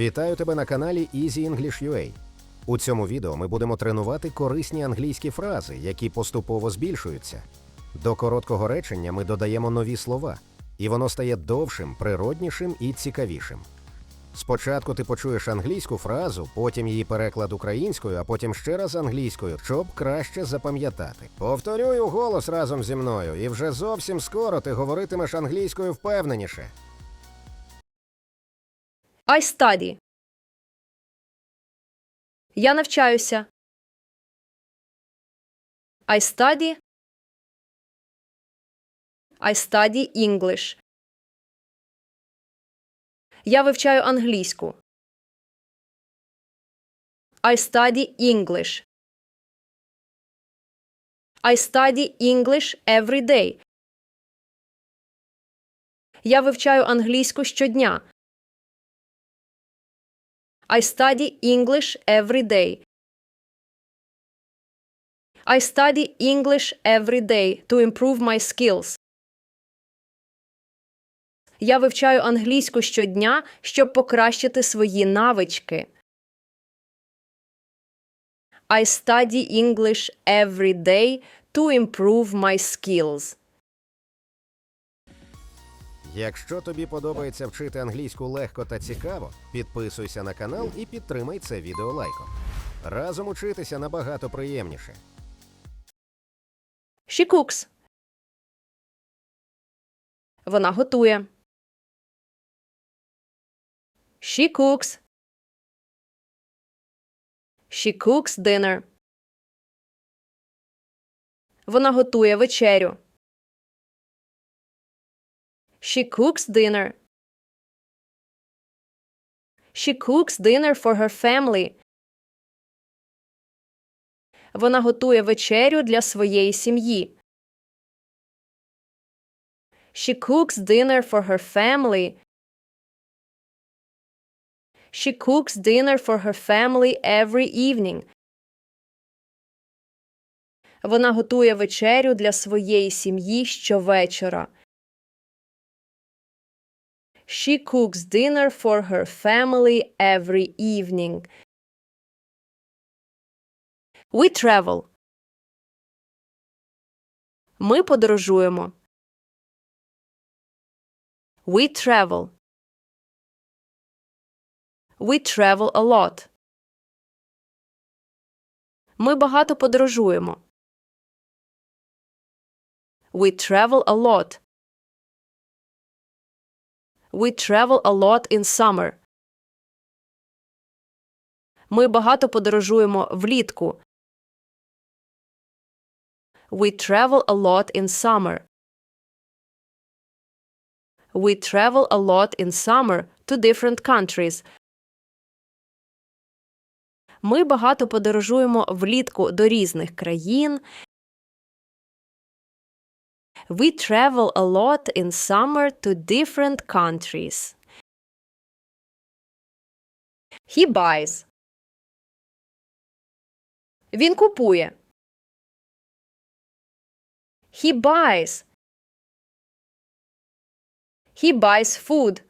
Вітаю тебе на каналі Easy English UA. У цьому відео ми будемо тренувати корисні англійські фрази, які поступово збільшуються. До короткого речення ми додаємо нові слова, і воно стає довшим, природнішим і цікавішим. Спочатку ти почуєш англійську фразу, потім її переклад українською, а потім ще раз англійською, щоб краще запам'ятати. Повторюй голос разом зі мною, і вже зовсім скоро ти говоритимеш англійською впевненіше. I study. Я навчаюся. I study. I study English. Я вивчаю англійську. I study English. I study English every day. Я вивчаю англійську щодня. I study English every day. I study English every day to improve my skills. Я вивчаю англійську щодня, щоб покращити свої навички. I study English every day to improve my skills. Якщо тобі подобається вчити англійську легко та цікаво, підписуйся на канал і підтримай це відео лайком. Разом учитися набагато приємніше. She cooks. Вона готує. She cooks. She cooks dinner. Вона готує вечерю. She cooks dinner. She cooks dinner for her family. Вона готує вечерю для своєї сім'ї. She cooks dinner for her family. She cooks dinner for her family every evening. Вона готує вечерю для своєї сім'ї щовечора. She cooks dinner for her family every evening. We travel. Ми подорожуємо. We travel. We travel a lot. Ми багато подорожуємо. We travel a lot. We travel a lot in summer. Ми багато подорожуємо влітку. We travel a lot in summer. We travel a lot in summer to different countries. Ми багато подорожуємо влітку до різних країн. We travel a lot in summer to different countries. He buys. Він купує. He buys. He buys food.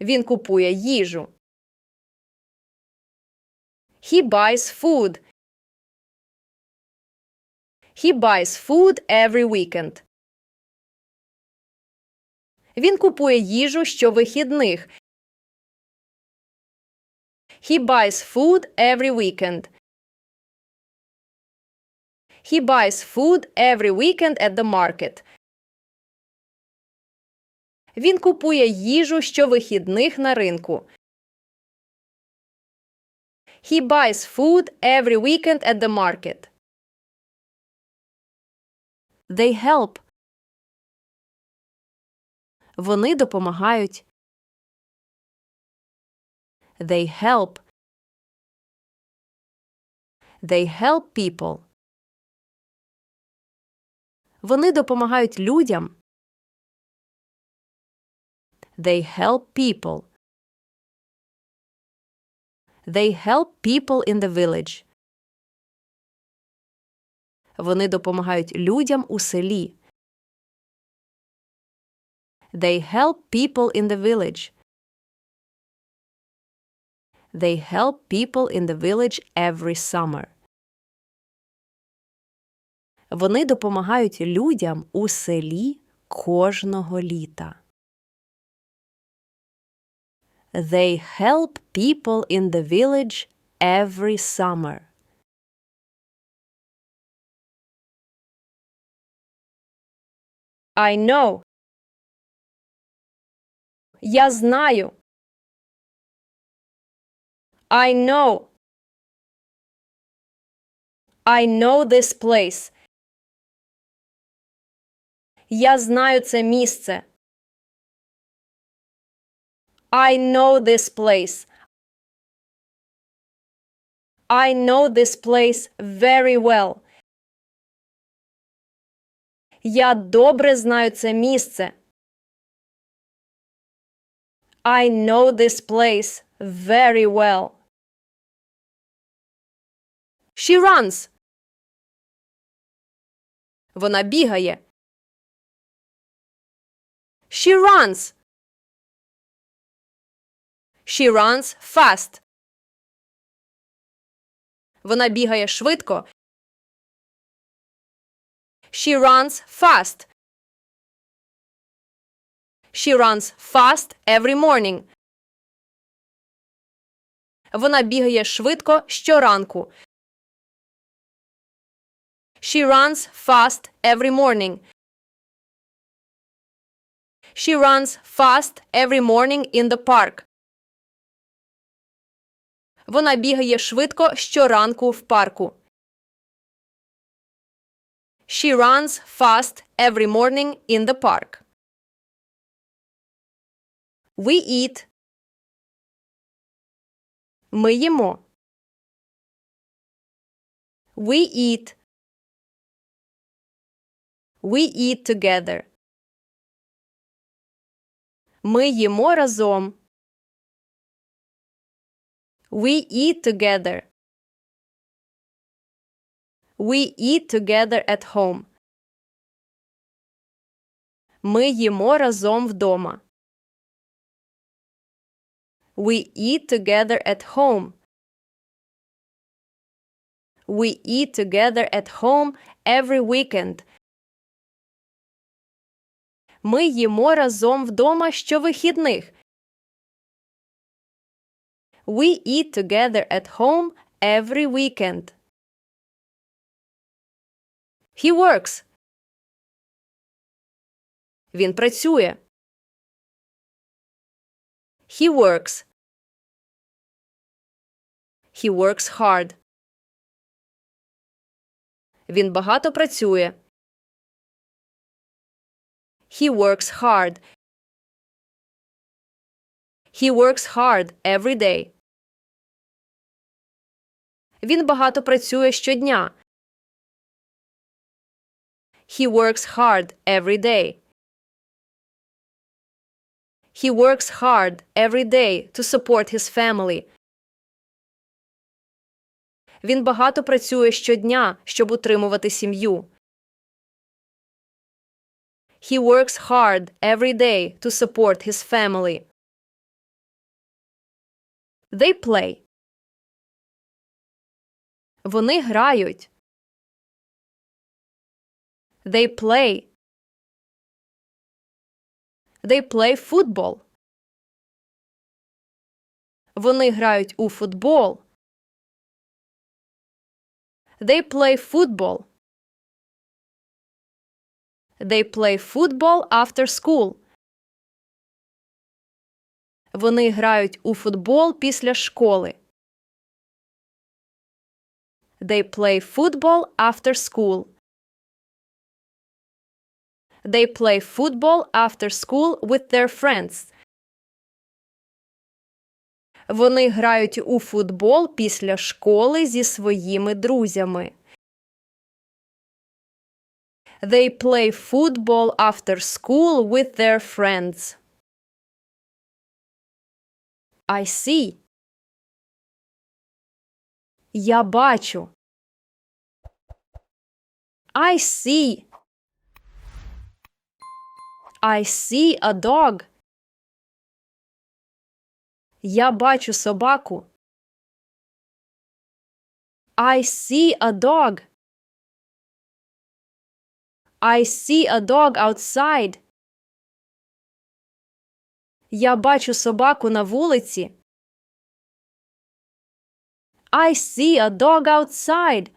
Він купує їжу. He buys food. He buys food every weekend. Він купує їжу щовихідних. He buys food every weekend. He buys food every weekend at the market. Він купує їжу щовихідних на ринку. He buys food every weekend at the market. They help. Вони допомагають. They help. They help people. Вони допомагають людям. They help people. They help people in the village. Вони допомагають людям у селі. They help people in the village. They help people in the village every summer. Вони допомагають людям у селі кожного літа. They help people in the village every summer. I know. Я знаю. I know. I know this place. Я знаю це місце. I know this place. I know this place very well. Я добре знаю це місце. I know this place very well. She runs. Вона бігає. She runs. She runs fast. Вона бігає швидко. She runs fast. She runs fast every morning. Вона бігає швидко щоранку. She runs fast every morning. She runs fast every morning in the park. Вона бігає швидко щоранку в парку. She runs fast every morning in the park. We eat. Ми їмо. We eat. We eat together. Ми їмо разом. We eat together. We eat together at home. Ми їмо разом вдома. We eat together at home. We eat together at home every weekend. Ми їмо разом вдома щовихідних. We eat together at home every weekend. He works. Він працює. He works. He works hard. Він багато працює. He works hard. He works hard every day. Він багато працює щодня. He works hard every day. He works hard every day to support his family. Він багато працює щодня, щоб утримувати сім'ю. He works hard every day to support his family. They play. Вони грають. They play. They play football. Вони грають у футбол. They play football. They play football after school. Вони грають у футбол після школи. They play football after school. They play football after school with their friends. Вони грають у футбол після школи зі своїми друзями. They play football after school with their friends. I see. Я бачу. I see. I see a dog. Я бачу собаку. I see a dog. I see a dog outside. Я бачу собаку на вулиці. I see a dog outside.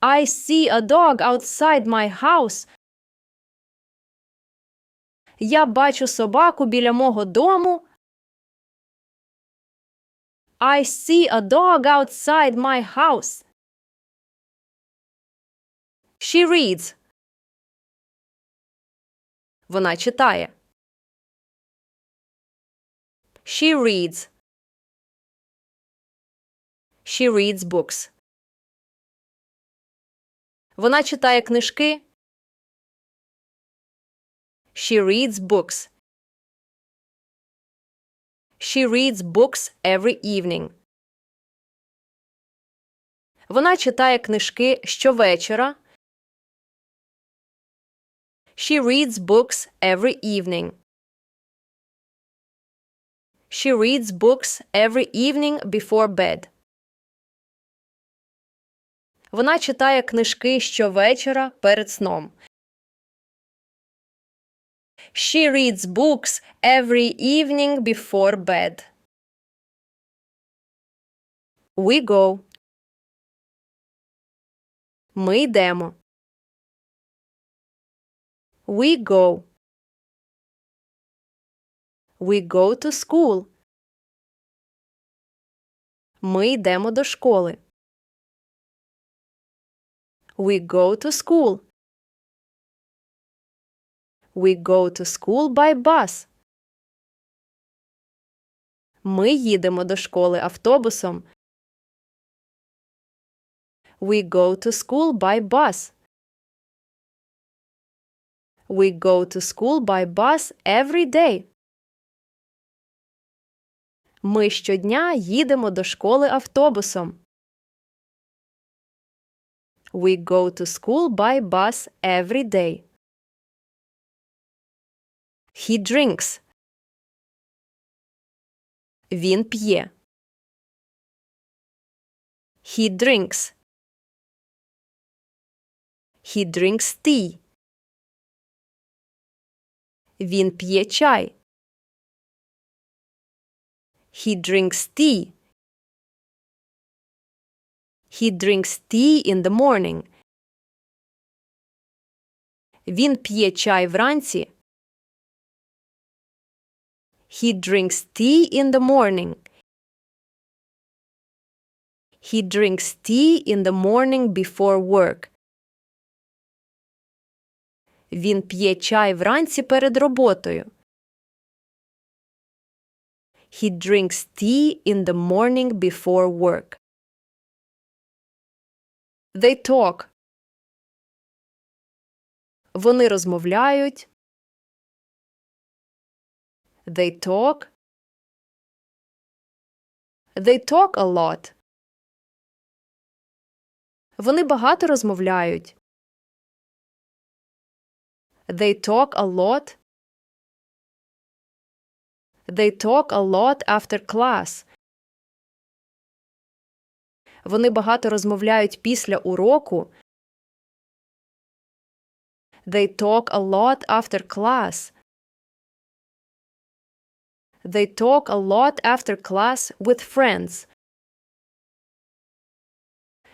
I see a dog outside my house. Я бачу собаку біля мого дому. I see a dog outside my house. She reads. Вона читає. She reads. She reads books. Вона читає книжки. She reads books. She reads books every evening. Вона читає книжки щовечора. She reads books every evening. She reads books every evening before bed. Вона читає книжки щовечора перед сном. She reads books every evening before bed. We go. Ми йдемо. We go. We go to school. Ми йдемо до школи. We go to school. We go to school by bus. Ми їдемо до школи автобусом. We go to school by bus. We go to school by bus every day. Ми щодня їдемо до школи автобусом. We go to school by bus every day. He drinks. Він п'є. He drinks. He drinks tea. Він п'є чай. He drinks tea. He drinks tea in the morning. Він п'є чай вранці. He drinks tea in the morning. He drinks tea in the morning before work. Він п'є чай вранці перед роботою. He drinks tea in the morning before work. They talk. Вони розмовляють. They talk. They talk a lot. Вони багато розмовляють. They talk a lot. They talk a lot after class. Вони багато розмовляють після уроку. They talk a lot after class. They talk a lot after class with friends.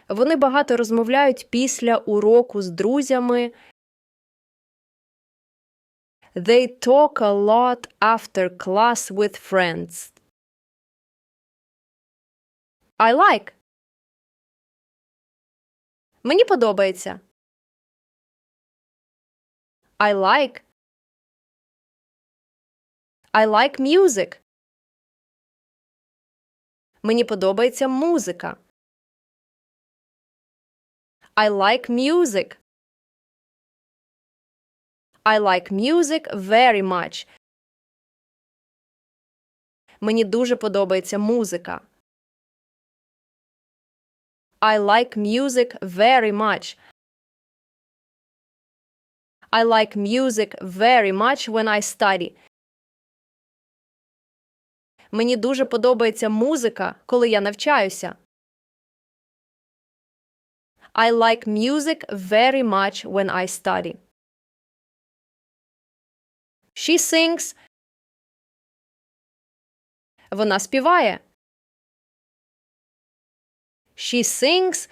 Вони багато розмовляють після уроку з друзями. They talk a lot after class with friends. I like. Мені подобається. I like. I like music. Мені подобається музика. I like music. I like music very much. Мені дуже подобається музика. I like music very much. I like music very much when I study. Мені дуже подобається музика, коли я навчаюся. I like music very much when I study. She sings. Вона співає. She sings.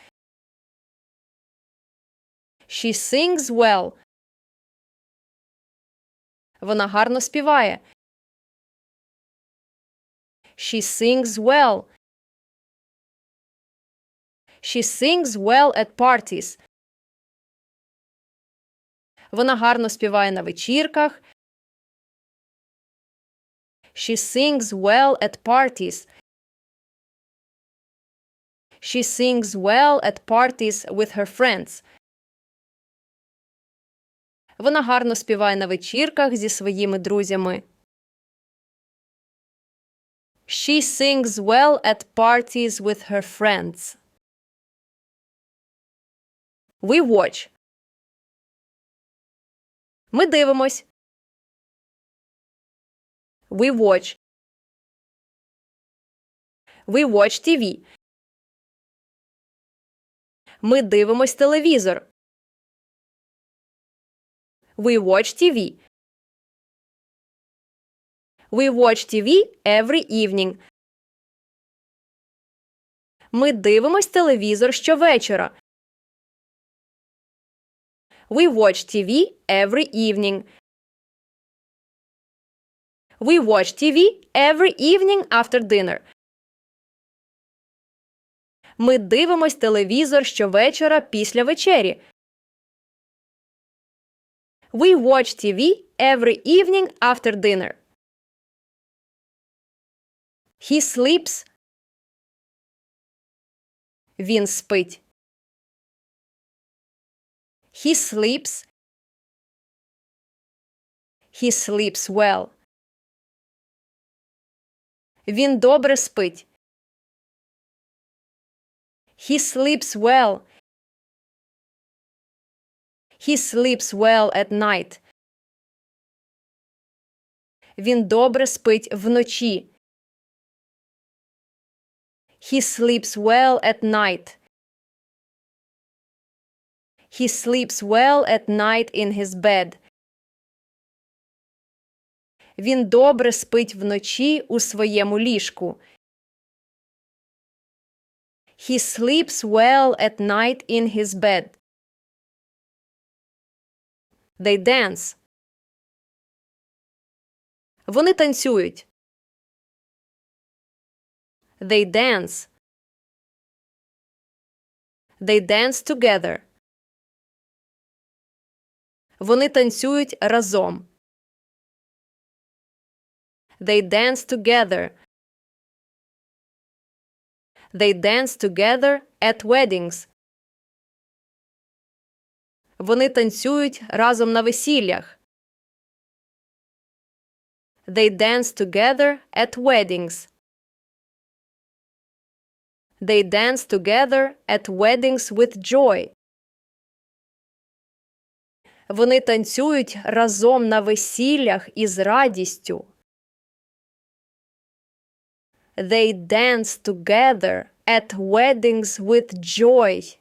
She sings well. Вона гарно співає. She sings well. She sings well at parties. Вона гарно співає на вечірках. She sings well at parties. She sings well at parties with her friends. Вона гарно співає на вечірках зі своїми друзями. She sings well at parties with her friends. We watch. Ми дивимось. We watch. We watch TV. Ми дивимось телевізор. We watch TV. We watch TV every evening. Ми дивимось телевізор щовечора. We watch TV every evening. We watch TV every evening after dinner. Ми дивимось телевізор щовечора після вечері. We watch TV every evening after dinner. He sleeps. Він спить. He sleeps. He sleeps well. Він добре спить. He sleeps well. He sleeps well at night. Він добре спить вночі. He sleeps well at night. He sleeps well at night in his bed. Він добре спить вночі у своєму ліжку. He sleeps well at night in his bed. They dance. Вони танцюють. They dance. They dance together. Вони танцюють разом. They dance together. They dance together at weddings. Вони танцюють разом на весіллях. They dance together at weddings. They dance together at weddings with joy. Вони танцюють разом на весіллях із радістю. They dance together at weddings with joy.